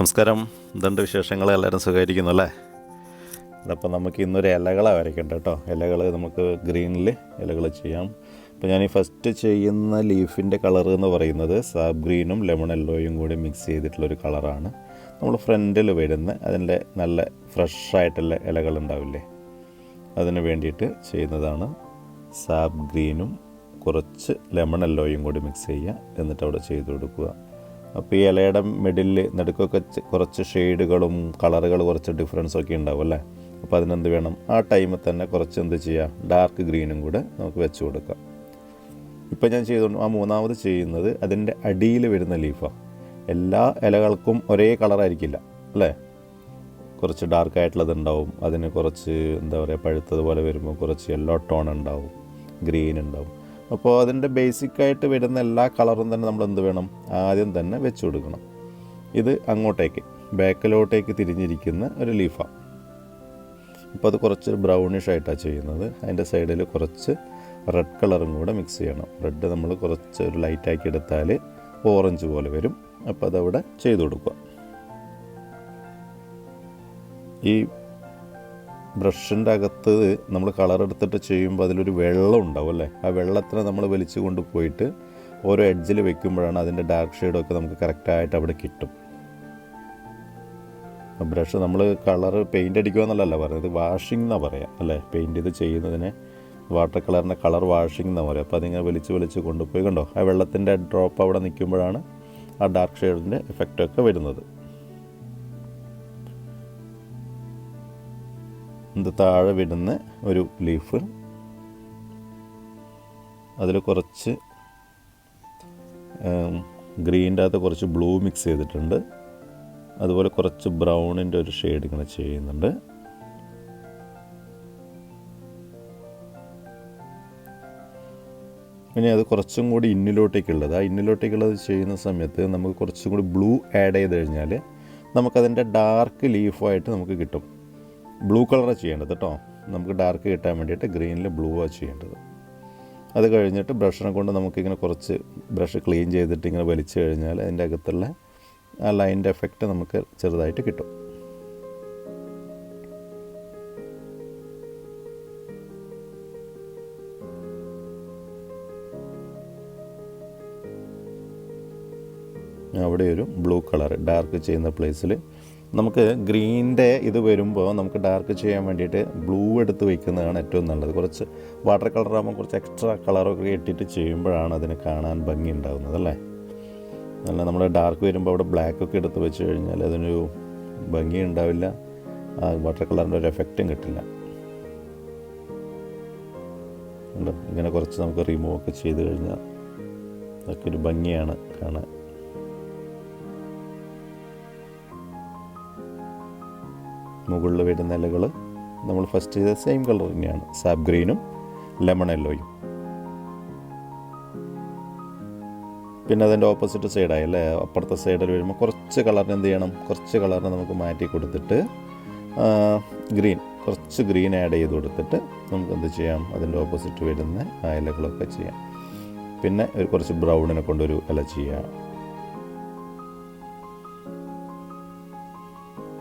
നമസ്കാരം. ദണ്ട് വിശേഷങ്ങൾ എല്ലാവരും സുഖമായിരിക്കുന്നു അല്ലേ? അതപ്പോൾ നമുക്ക് ഇന്നൊരു ഇലകളെ വരയ്ക്കണ്ട കേട്ടോ. ഇലകൾ നമുക്ക് ഗ്രീനിൽ ഇലകൾ ചെയ്യാം. അപ്പോൾ ഞാൻ ഈ ഫസ്റ്റ് ചെയ്യുന്ന ലീഫിന്റെ കളർ എന്ന് പറയുന്നത് സാബ് ഗ്രീനും ലെമൺ യെല്ലോയും കൂടി മിക്സ് ചെയ്തിട്ടുള്ളൊരു കളറാണ് നമ്മൾ ഫ്രണ്ടിൽ വരുന്ന അതിന്റെ നല്ല ഫ്രഷായിട്ടുള്ള ഇലകൾ ഉണ്ടാവില്ലേ? അതിന് വേണ്ടിയിട്ട് ചെയ്യുന്നതാണ് സാബ് ഗ്രീനും കുറച്ച് ലെമൺ യെല്ലോയും കൂടി മിക്സ് ചെയ്യുക. എന്നിട്ട് അവിടെ ചെയ്ത് കൊടുക്കുക. അപ്പോൾ ഈ ഇലയുടെ മിഡിൽ നടുക്കൊക്കെ കുറച്ച് ഷെയ്ഡുകളും കളറുകൾ കുറച്ച് ഡിഫറൻസ് ഒക്കെ ഉണ്ടാവും അല്ലേ? അപ്പോൾ അതിനെന്ത് വേണം? ആ ടൈമിൽ തന്നെ കുറച്ച് എന്ത് ചെയ്യുക ഡാർക്ക് ഗ്രീനും കൂടെ നമുക്ക് വെച്ച് കൊടുക്കാം. ഇപ്പം ഞാൻ ചെയ്തുകൊണ്ട് ആ മൂന്നാമത് ചെയ്യുന്നത് അതിന്റെ അടിയിൽ വരുന്ന ലീഫാണ് എല്ലാ ഇലകൾക്കും ഒരേ കളറായിരിക്കില്ല അല്ലേ? കുറച്ച് ഡാർക്ക് ആയിട്ടുള്ളത് ഉണ്ടാവും. അതിന് കുറച്ച് എന്താ പറയുക പഴുത്തതുപോലെ വരുമ്പോൾ കുറച്ച് യെല്ലോ ടോൺ ഉണ്ടാവും. ഗ്രീൻ ഉണ്ടാവും. അപ്പോൾ അതിന്റെ ബേസിക്കായിട്ട് വരുന്ന എല്ലാ കളറും തന്നെ നമ്മൾ എന്ത് വേണം? ആദ്യം തന്നെ വെച്ച് കൊടുക്കണം ഇത് അങ്ങോട്ടേക്ക് ബാക്കിലോട്ടേക്ക് തിരിഞ്ഞിരിക്കുന്ന ഒരു ലീഫാണ് അപ്പോൾ അത് കുറച്ച് ബ്രൗണിഷ് ആയിട്ടാണ് ചെയ്യുന്നത്. അതിന്റെ സൈഡിൽ കുറച്ച് റെഡ് കളറും കൂടെ മിക്സ് ചെയ്യണം. റെഡ് നമ്മൾ കുറച്ച് ഒരു ലൈറ്റാക്കി എടുത്താൽ ഓറഞ്ച് പോലെ വരും. അപ്പോൾ അതവിടെ ചെയ്തു കൊടുക്കുക. ഈ ബ്രഷിന്റെ അകത്ത് നമ്മൾ കളർ എടുത്തിട്ട് ചെയ്യുമ്പോൾ അതിലൊരു വെള്ളം ഉണ്ടാവും അല്ലേ? ആ വെള്ളത്തിനെ നമ്മൾ വലിച്ചു കൊണ്ടുപോയിട്ട് ഓരോ എഡ്ജിൽ വെക്കുമ്പോഴാണ് അതിന്റെ ഡാർക്ക് ഷെയ്ഡൊക്കെ നമുക്ക് കറക്റ്റായിട്ട് അവിടെ കിട്ടും. ബ്രഷ് നമ്മൾ കളർ പെയിന്റ് അടിക്കുക എന്നുള്ളതല്ല പറയുന്നത് വാഷിംഗ് എന്നാണ് പറയാം അല്ലേ? പെയിന്റ് ഇത് ചെയ്യുന്നതിന് വാട്ടർ കളറിന്റെ കളർ വാഷിംഗ് എന്നാണ് പറയുക അപ്പോൾ അതിങ്ങനെ വലിച്ച് വലിച്ച് കൊണ്ടുപോയി കണ്ടോ? ആ വെള്ളത്തിന്റെ ഡ്രോപ്പ് അവിടെ നിൽക്കുമ്പോഴാണ് ആ ഡാർക്ക് ഷെയ്ഡിന്റെ എഫക്റ്റൊക്കെ വരുന്നത്. ഇത് താഴെ വിടുന്ന ഒരു ലീഫ് അതിൽ കുറച്ച് ഗ്രീന്റെ അകത്ത് കുറച്ച് ബ്ലൂ മിക്സ് ചെയ്തിട്ടുണ്ട്. അതുപോലെ കുറച്ച് ബ്രൗണിന്റെ ഒരു ഷെയ്ഡ് ഇങ്ങനെ ചെയ്യുന്നുണ്ട്. ഇനി അത് കുറച്ചും കൂടി ഇന്നിലോട്ടേക്കുള്ളത്. ആ ഇന്നിലോട്ടേക്കുള്ളത് ചെയ്യുന്ന സമയത്ത് നമുക്ക് കുറച്ചും കൂടി ബ്ലൂ ആഡ് ചെയ്ത് കഴിഞ്ഞാൽ നമുക്കതിന്റെ ഡാർക്ക് ലീഫായിട്ട് നമുക്ക് കിട്ടും. ബ്ലൂ കളറാണ് ചെയ്യേണ്ടത് കേട്ടോ നമുക്ക് ഡാർക്ക് കിട്ടാൻ വേണ്ടിയിട്ട് ഗ്രീനിൽ ബ്ലൂ ആണ് ചെയ്യേണ്ടത്. അത് കഴിഞ്ഞിട്ട് ബ്രഷിനെ കൊണ്ട് നമുക്കിങ്ങനെ കുറച്ച് ബ്രഷ് ക്ലീൻ ചെയ്തിട്ട് ഇങ്ങനെ വലിച്ചു കഴിഞ്ഞാൽ അതിന്റെ അകത്തുള്ള ആ ലൈന്റെ എഫക്റ്റ് നമുക്ക് ചെറുതായിട്ട് കിട്ടും. അവിടെ ഒരു ബ്ലൂ കളർ ഡാർക്ക് ചെയ്യുന്ന പ്ലേസിൽ നമുക്ക് ഗ്രീന്റെ ഇത് വരുമ്പോൾ നമുക്ക് ഡാർക്ക് ചെയ്യാൻ വേണ്ടിയിട്ട് ബ്ലൂ എടുത്ത് വയ്ക്കുന്നതാണ് ഏറ്റവും നല്ലത്. കുറച്ച് വാട്ടർ കളർ കളറാകുമ്പോൾ കുറച്ച് എക്സ്ട്രാ കളറൊക്കെ ഇട്ടിട്ട് ചെയ്യുമ്പോഴാണ് അതിന് കാണാൻ ഭംഗി ഉണ്ടാകുന്നത് അല്ലേ? അല്ല നമ്മൾ ഡാർക്ക് വരുമ്പോൾ അവിടെ ബ്ലാക്ക് ഒക്കെ എടുത്ത് വെച്ച് കഴിഞ്ഞാൽ അതിനൊരു ഭംഗി ഉണ്ടാവില്ല. ആ വാട്ടർ കളറിന്റെ ഒരു എഫക്റ്റും കിട്ടില്ല. ഇങ്ങനെ കുറച്ച് നമുക്ക് റിമൂവ് ഒക്കെ ചെയ്ത് കഴിഞ്ഞാൽ അതൊക്കെ ഒരു ഭംഗിയാണ് കാണാൻ. മുകളിൽ വരുന്ന ഇലകൾ നമ്മൾ ഫസ്റ്റ് ചെയ്ത സെയിം കളർ തന്നെയാണ്. സാബ് ഗ്രീനും ലെമൺ യെല്ലോയും പിന്നെ അതിന്റെ ഓപ്പോസിറ്റ് സൈഡായി അല്ലേ? അപ്പുറത്തെ സൈഡിൽ വരുമ്പോൾ കുറച്ച് കളറിന് എന്ത് ചെയ്യണം? കുറച്ച് കളറിന് നമുക്ക് മാറ്റി കൊടുത്തിട്ട് ഗ്രീൻ കുറച്ച് ഗ്രീൻ ആഡ് ചെയ്ത് കൊടുത്തിട്ട് നമുക്ക് എന്ത് ചെയ്യാം? അതിന്റെ ഓപ്പോസിറ്റ് വരുന്ന ആ ഇലകളൊക്കെ ചെയ്യാം. പിന്നെ ഒരു കുറച്ച് ബ്രൗണിനെ കൊണ്ടൊരു ഇല ചെയ്യാം.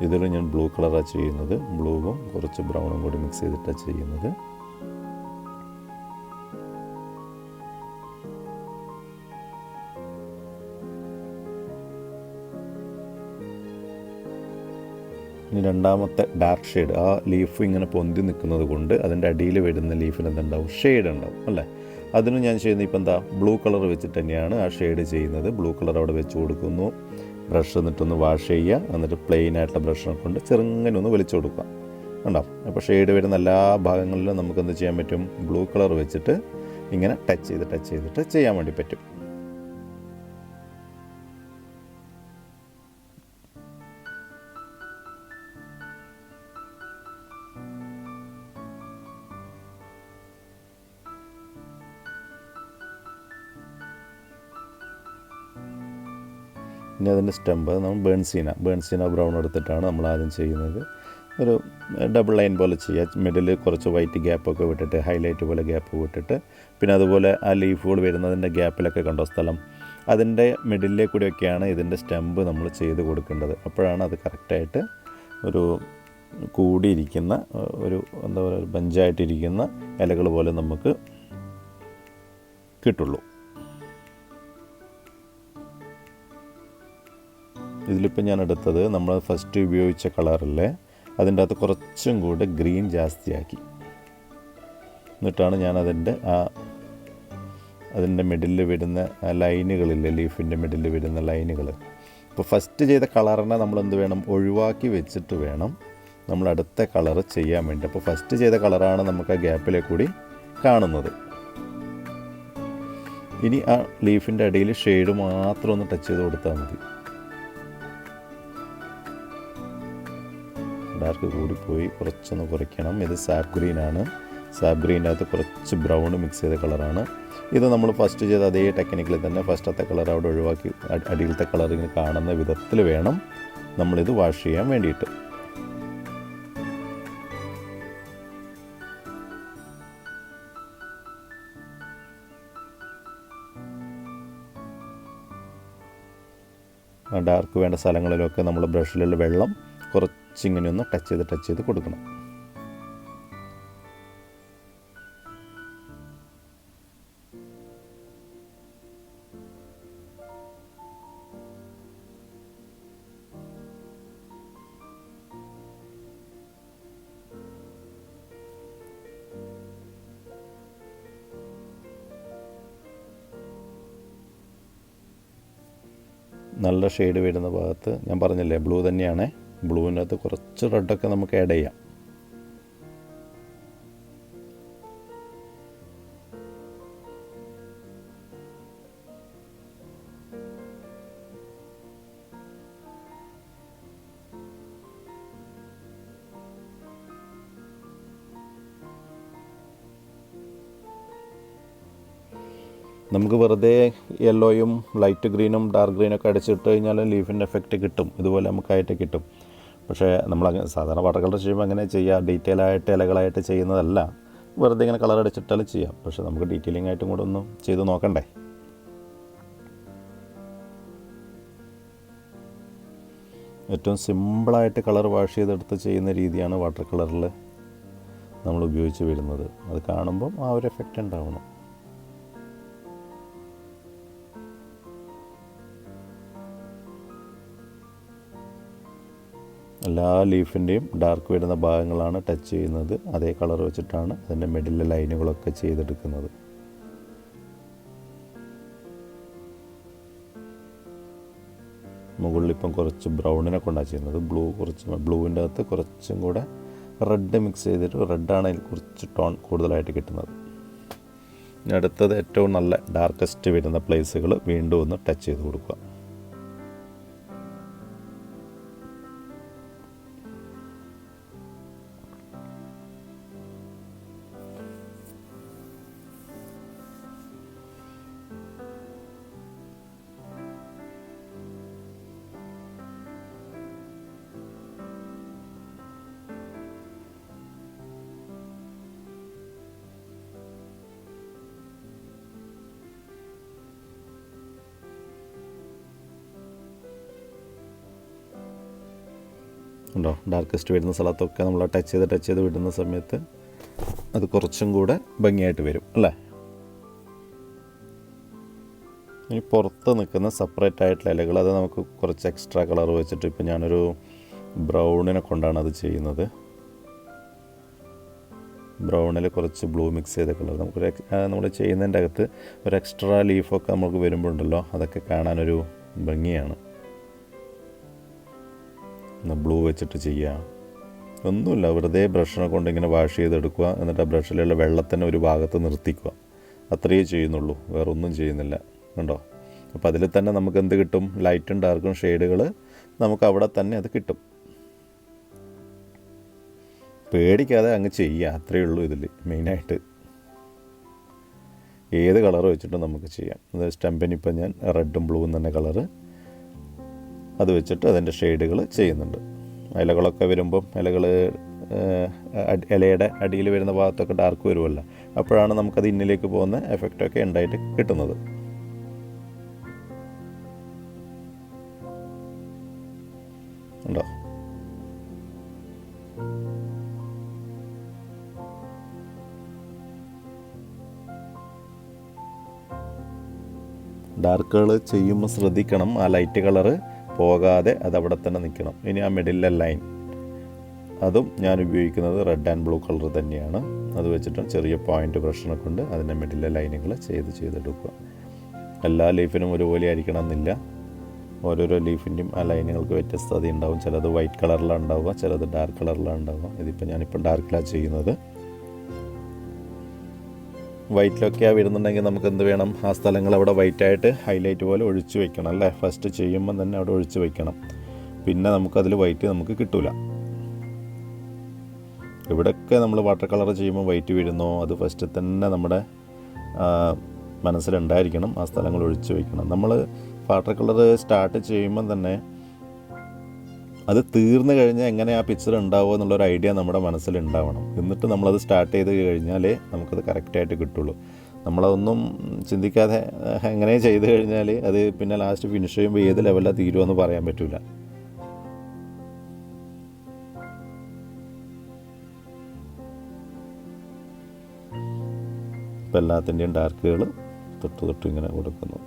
ഇതിൽ ഞാൻ ബ്ലൂ കളറാണ് ചെയ്യുന്നത്. ബ്ലൂവും കുറച്ച് ബ്രൗണും കൂടി മിക്സ് ചെയ്തിട്ടാണ് ചെയ്യുന്നത്. ഇനി രണ്ടാമത്തെ ഡാർക്ക് ഷെയ്ഡ് ആ ലീഫ് ഇങ്ങനെ പൊന്തി നിൽക്കുന്നത് കൊണ്ട് അതിന്റെ അടിയിൽ വരുന്ന ലീഫിന് എന്തുണ്ടാവും? ഷെയ്ഡ് ഉണ്ടാവും അല്ലേ? അതിന് ഞാൻ ചെയ്യുന്നത് ഇപ്പം എന്താ? ബ്ലൂ കളർ വെച്ചിട്ട് തന്നെയാണ് ആ ഷെയ്ഡ് ചെയ്യുന്നത്. ബ്ലൂ കളർ അവിടെ വെച്ച് കൊടുക്കുന്നു. ബ്രഷ് എന്നിട്ടൊന്ന് വാഷ് ചെയ്യുക. എന്നിട്ട് പ്ലെയിൻ ആയിട്ടുള്ള ബ്രഷിനെ കൊണ്ട് ചെറുങ്ങനെ ഒന്ന് വലിച്ചു കൊടുക്കുക. കണ്ടോ? അപ്പോൾ ഷെയ്ഡ് വരുന്ന എല്ലാ ഭാഗങ്ങളിലും നമുക്കെന്ത് ചെയ്യാൻ പറ്റും? ബ്ലൂ കളർ വെച്ചിട്ട് ഇങ്ങനെ ടച്ച് ചെയ്ത് ടച്ച് ചെയ്തിട്ട് ചെയ്യാൻ വേണ്ടി പറ്റും. ഇനി അതിന്റെ സ്റ്റെമ്പ് നമ്മൾ ബേൺസീന ബേൺസീന ബ്രൗൺ എടുത്തിട്ടാണ് നമ്മൾ ആദ്യം ചെയ്യുന്നത്. ഒരു ഡബിൾ ലൈൻ പോലെ ചെയ്യുക. മിഡിൽ കുറച്ച് വൈറ്റ് ഗ്യാപ്പൊക്കെ വിട്ടിട്ട് ഹൈലൈറ്റ് പോലെ ഗ്യാപ്പ് വിട്ടിട്ട് പിന്നെ അതുപോലെ ആ ലീഫുകൾ വരുന്നതിന്റെ ഗ്യാപ്പിലൊക്കെ കണ്ടോ സ്ഥലം? അതിന്റെ മിഡിലെ കൂടിയൊക്കെയാണ് ഇതിന്റെ സ്റ്റെമ്പ് നമ്മൾ ചെയ്ത് കൊടുക്കേണ്ടത്. അപ്പോഴാണ് അത് കറക്റ്റായിട്ട് ഒരു കൂടിയിരിക്കുന്ന ഒരു എന്താ പറയുക ബഞ്ചായിട്ടിരിക്കുന്ന ഇലകൾ പോലെ നമുക്ക് കിട്ടുള്ളൂ. ഇതിലിപ്പോൾ ഞാൻ എടുത്തത് നമ്മൾ ഫസ്റ്റ് ഉപയോഗിച്ച കളറല്ലേ അതിന്റെ അകത്ത് കുറച്ചും കൂടെ ഗ്രീൻ ജാസ്തിയാക്കി. എന്നിട്ടാണ് ഞാൻ അതിന്റെ ആ അതിന്റെ മിഡിലിൽ വരുന്ന ലൈനുകളില്ലേ ലീഫിന്റെ മിഡിലിൽ വരുന്ന ലൈനുകൾ ഇപ്പോൾ ഫസ്റ്റ് ചെയ്ത കളറിനെ നമ്മൾ എന്ത് വേണം? ഒഴിവാക്കി വെച്ചിട്ട് വേണം നമ്മൾ അടുത്ത കളർ ചെയ്യാൻ വേണ്ടി. അപ്പോൾ ഫസ്റ്റ് ചെയ്ത കളറാണ് നമുക്ക് ആ ഗ്യാപ്പിലെ കൂടി കാണുന്നത്. ഇനി ആ ലീഫിന്റെ അടിയിൽ ഷെയ്ഡ് മാത്രം ഒന്ന് ടച്ച് ചെയ്ത് കൊടുത്താൽ മതി. ഡാർക്ക് കൂടിപ്പോയി കുറച്ചൊന്ന് കുറയ്ക്കണം. ഇത് സാപ്പ് ഗ്രീൻ ആണ് സാപ്പ് ഗ്രീന്റെ അകത്ത് കുറച്ച് ബ്രൗൺ മിക്സ് ചെയ്ത കളറാണ്. ഇത് നമ്മൾ ഫസ്റ്റ് ചെയ്ത അതേ ടെക്നിക്കിൽ തന്നെ ഫസ്റ്റത്തെ കളർ അവിടെ ഒഴിവാക്കി അടിയിലത്തെ കളർ ഇങ്ങനെ കാണുന്ന വിധത്തിൽ വേണം നമ്മളിത് വാഷ് ചെയ്യാൻ വേണ്ടിയിട്ട്. ഡാർക്ക് വേണ്ട സ്ഥലങ്ങളിലൊക്കെ നമ്മൾ ബ്രഷിലുള്ള വെള്ളം കുറച്ചിങ്ങനെ ഒന്ന് ടച്ച് ചെയ്ത് ടച്ച് ചെയ്ത് കൊടുക്കണം. നല്ല ഷെയ്ഡ് വരുന്ന ഭാഗത്ത് ഞാൻ പറഞ്ഞില്ലേ ബ്ലൂ തന്നെയാണ്. ബ്ലൂവിനകത്ത് കുറച്ച് റെഡൊക്കെ നമുക്ക് ആഡ് ചെയ്യാം. നമുക്ക് വെറുതെ യെല്ലോയും ലൈറ്റ് ഗ്രീനും ഡാർക്ക് ഗ്രീനൊക്കെ അടിച്ചിട്ട് കഴിഞ്ഞാൽ ലീഫിന്റെ എഫക്റ്റ് കിട്ടും. ഇതുപോലെ നമുക്കായിട്ട് കിട്ടും. പക്ഷേ നമ്മൾ സാധാരണ വാട്ടർ കളർ ചെയ്യുമ്പോൾ അങ്ങനെ ചെയ്യുക ഡീറ്റെയിൽ ആയിട്ട് ഇലകളായിട്ട് ചെയ്യുന്നതല്ല. വെറുതെ ഇങ്ങനെ കളർ അടിച്ചിട്ടാലും ചെയ്യാം. പക്ഷേ നമുക്ക് ഡീറ്റെയിലിംഗ് ആയിട്ടും കൂടെ ഒന്ന് ചെയ്ത് നോക്കണ്ടേ? ഏറ്റവും സിമ്പിളായിട്ട് കളർ വാഷ് ചെയ്തെടുത്ത് ചെയ്യുന്ന രീതിയാണ് വാട്ടർ കളറിൽ നമ്മൾ ഉപയോഗിച്ച് വരുന്നത്. അത് കാണുമ്പം ആ ഒരു എഫക്റ്റ് ഉണ്ടാവണം. എല്ലാ ലീഫിന്റെയും ഡാർക്ക് വരുന്ന ഭാഗങ്ങളാണ് ടച്ച് ചെയ്യുന്നത്. അതേ കളർ വെച്ചിട്ടാണ് അതിന്റെ മിഡിലെ ലൈനുകളൊക്കെ ചെയ്തെടുക്കുന്നത്. മുകളിൽ ഇപ്പം കുറച്ച് ബ്രൗണിനെ കൊണ്ടാണ് ചെയ്യുന്നത്. ബ്ലൂ കുറച്ച് ബ്ലൂവിന്റെ അകത്ത് കുറച്ചും കൂടെ റെഡ് മിക്സ് ചെയ്തിട്ട് റെഡാണ് അതിൽ കുറച്ച് ടോൺ കൂടുതലായിട്ട് കിട്ടുന്നത്. അടുത്തത് ഏറ്റവും നല്ല ഡാർക്കസ്റ്റ് വരുന്ന പ്ലേസുകൾ വീണ്ടും ഒന്ന് ടച്ച് ചെയ്ത് കൊടുക്കുക. ഉണ്ടോ? ഡാർക്കസ്റ്റ് വരുന്ന സ്ഥലത്തൊക്കെ നമ്മൾ ടച്ച് ചെയ്ത് ടച്ച് ചെയ്ത് വിടുന്ന സമയത്ത് അത് കുറച്ചും കൂടെ ഭംഗിയായിട്ട് വരും അല്ലേ? ഇനി പുറത്ത് നിൽക്കുന്ന സെപ്പറേറ്റ് ആയിട്ടുള്ള ഇലകൾ അത് നമുക്ക് കുറച്ച് എക്സ്ട്രാ കളർ വെച്ചിട്ട് ഇപ്പം ഞാനൊരു ബ്രൗണിനെ കൊണ്ടാണ് അത് ചെയ്യുന്നത്. ബ്രൗണിൽ കുറച്ച് ബ്ലൂ മിക്സ് ചെയ്ത കളർ നമുക്കൊരു നമ്മൾ ചെയ്യുന്നതിന്റെ അകത്ത് ഒരു എക്സ്ട്രാ ലീഫൊക്കെ നമുക്ക് വരുമ്പോഴുണ്ടല്ലോ അതൊക്കെ കാണാനൊരു ഭംഗിയാണ്. ബ്ലൂ വെച്ചിട്ട് ചെയ്യുക. ഒന്നുമില്ല വെറുതെ ബ്രഷിനെ കൊണ്ട് ഇങ്ങനെ വാഷ് ചെയ്തെടുക്കുക എന്നിട്ട് ആ ബ്രഷിലുള്ള വെള്ളത്തിനെ ഒരു ഭാഗത്ത് നിർത്തിക്കുക. അത്രയേ ചെയ്യുന്നുള്ളൂ വേറെ ഒന്നും ചെയ്യുന്നില്ല. കണ്ടോ? അപ്പോൾ അതിൽ തന്നെ നമുക്ക് എന്ത് കിട്ടും? ലൈറ്റും ഡാർക്കും ഷെയ്ഡുകൾ നമുക്ക് അവിടെ തന്നെ അത് കിട്ടും. പേടിക്കാതെ അങ്ങ് ചെയ്യുക അത്രയേ ഉള്ളൂ ഇതിൽ മെയിനായിട്ട്. ഏത് കളർ വെച്ചിട്ടും നമുക്ക് ചെയ്യാം. അത് ഇപ്പം ഞാൻ റെഡും ബ്ലൂവും തന്നെ കളറ് അത് വെച്ചിട്ട് അതിന്റെ ഷെയ്ഡുകൾ ചെയ്യുന്നുണ്ട്. ഇലകളൊക്കെ വരുമ്പം ഇലകൾ ഇലയുടെ അടിയിൽ വരുന്ന ഭാഗത്തൊക്കെ ഡാർക്ക് വരുമല്ലോ അപ്പോഴാണ് നമുക്കത് ഇന്നിലേക്ക് പോകുന്ന എഫക്റ്റൊക്കെ ഉണ്ടായിട്ട് കിട്ടുന്നത്. ഉണ്ടോ? ഡാർക്ക് ചെയ്യുമ്പോൾ ശ്രദ്ധിക്കണം. ആ ലൈറ്റ് കളറ് പോകാതെ അത് അവിടെ തന്നെ നിൽക്കണം. ഇനി ആ മിഡിലെ ലൈൻ അതും ഞാൻ ഉപയോഗിക്കുന്നത് റെഡ് ആൻഡ് ബ്ലൂ കളർ തന്നെയാണ്. അത് വെച്ചിട്ട് ചെറിയ പോയിന്റ് ബ്രഷിനെ കൊണ്ട് അതിന്റെ മിഡിലെ ലൈനുകൾ ചെയ്ത് ചെയ്തെടുക്കുക. എല്ലാ ലീഫിനും ഒരുപോലെ ആയിരിക്കണം എന്നില്ല ഓരോരോ ലീഫിന്റെയും ആ ലൈനുകൾക്ക് വ്യത്യസ്തത ഉണ്ടാവും. ചിലത് വൈറ്റ് കളറിലാണ് ഉണ്ടാവുക ചിലത് ഡാർക്ക് കളറിലാണ് ഉണ്ടാവുക. ഇതിപ്പോൾ ഞാനിപ്പോൾ ഡാർക്കിലാണ് ചെയ്യുന്നത്. വൈറ്റിലൊക്കെ വരുന്നുണ്ടെങ്കിൽ നമുക്ക് എന്ത് വേണം? ആ സ്ഥലങ്ങൾ അവിടെ വൈറ്റായിട്ട് ഹൈലൈറ്റ് പോലെ ഒഴിച്ചു വെക്കണം അല്ലേ? ഫസ്റ്റ് ചെയ്യുമ്പം തന്നെ അവിടെ ഒഴിച്ചു വെക്കണം. പിന്നെ നമുക്കതിൽ വൈറ്റ് നമുക്ക് കിട്ടൂല. ഇവിടെയൊക്കെ നമ്മൾ വാട്ടർ കളർ ചെയ്യുമ്പോൾ വൈറ്റ് വീഴുന്നോ അത് ഫസ്റ്റ് തന്നെ നമ്മുടെ മനസ്സിലുണ്ടായിരിക്കണം ആ സ്ഥലങ്ങൾ ഒഴിച്ചു വയ്ക്കണം നമ്മൾ വാട്ടർ കളർ സ്റ്റാർട്ട് ചെയ്യുമ്പം തന്നെ അത് തീർന്നു കഴിഞ്ഞാൽ എങ്ങനെ ആ പിക്ചർ ഉണ്ടാവുമോ എന്നുള്ളൊരു ഐഡിയ നമ്മുടെ മനസ്സിൽ ഉണ്ടാവണം. എന്നിട്ട് നമ്മളത് സ്റ്റാർട്ട് ചെയ്ത് കഴിഞ്ഞാലേ നമുക്കത് കറക്റ്റായിട്ട് കിട്ടുള്ളൂ. നമ്മളതൊന്നും ചിന്തിക്കാതെ എങ്ങനെ ചെയ്ത് കഴിഞ്ഞാൽ അത് പിന്നെ ലാസ്റ്റ് ഫിനിഷ് ചെയ്യുമ്പോൾ ഏത് ലെവലിലാണ് തീരുമെന്ന് പറയാൻ പറ്റില്ല ഇപ്പം എല്ലാത്തിന്റെയും ഡാർക്കുകൾ തൊട്ട് തൊട്ട് ഇങ്ങനെ കൊടുക്കുന്നു.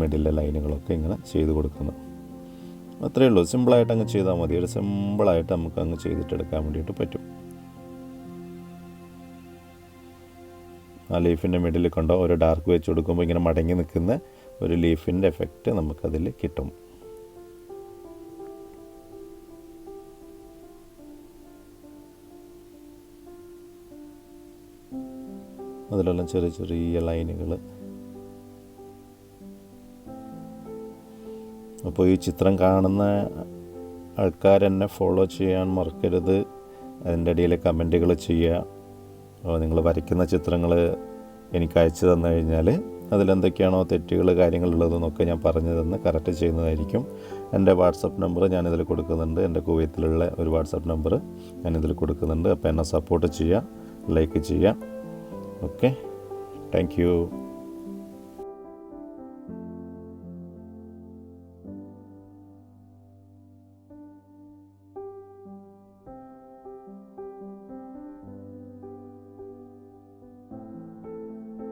മിഡിലെ ലൈനുകളൊക്കെ ഇങ്ങനെ ചെയ്ത് കൊടുക്കുന്നു. അത്രയേ ഉള്ളൂ. സിമ്പിളായിട്ട് അങ്ങ് ചെയ്താൽ മതി. ഒരു സിമ്പിളായിട്ട് നമുക്ക് അങ്ങ് ചെയ്തിട്ടെടുക്കാൻ വേണ്ടിയിട്ട് പറ്റും. ആ ലീഫിന്റെ മിഡിൽ കണ്ടോ ഒരു ഡാർക്ക് വെച്ച് കൊടുക്കുമ്പോൾ ഇങ്ങനെ മടങ്ങി നിൽക്കുന്ന ഒരു ലീഫിന്റെ എഫക്റ്റ് നമുക്കതിൽ കിട്ടും. അതിലെല്ലാം ചെറിയ ചെറിയ ലൈനുകൾ അപ്പോൾ ഈ ചിത്രം കാണുന്ന ആൾക്കാർ എന്നെ ഫോളോ ചെയ്യാൻ മറക്കരുത്. അതിന്റെ ഇടയിൽ കമന്റുകൾ ചെയ്യുക. നിങ്ങൾ വരയ്ക്കുന്ന ചിത്രങ്ങൾ എനിക്ക് അയച്ചു തന്നു കഴിഞ്ഞാൽ അതിലെന്തൊക്കെയാണോ തെറ്റുകൾ കാര്യങ്ങളുള്ളതെന്നൊക്കെ ഞാൻ പറഞ്ഞു തന്ന് കറക്റ്റ് ചെയ്യുന്നതായിരിക്കും. എന്റെ വാട്സപ്പ് നമ്പർ ഞാനിതിൽ കൊടുക്കുന്നുണ്ട്. എന്റെ കുവൈത്തിലുള്ള ഒരു വാട്സപ്പ് നമ്പർ ഞാനിതിൽ കൊടുക്കുന്നുണ്ട്. അപ്പോൾ എന്നെ സപ്പോർട്ട് ചെയ്യുക ലൈക്ക് ചെയ്യുക. Okay thank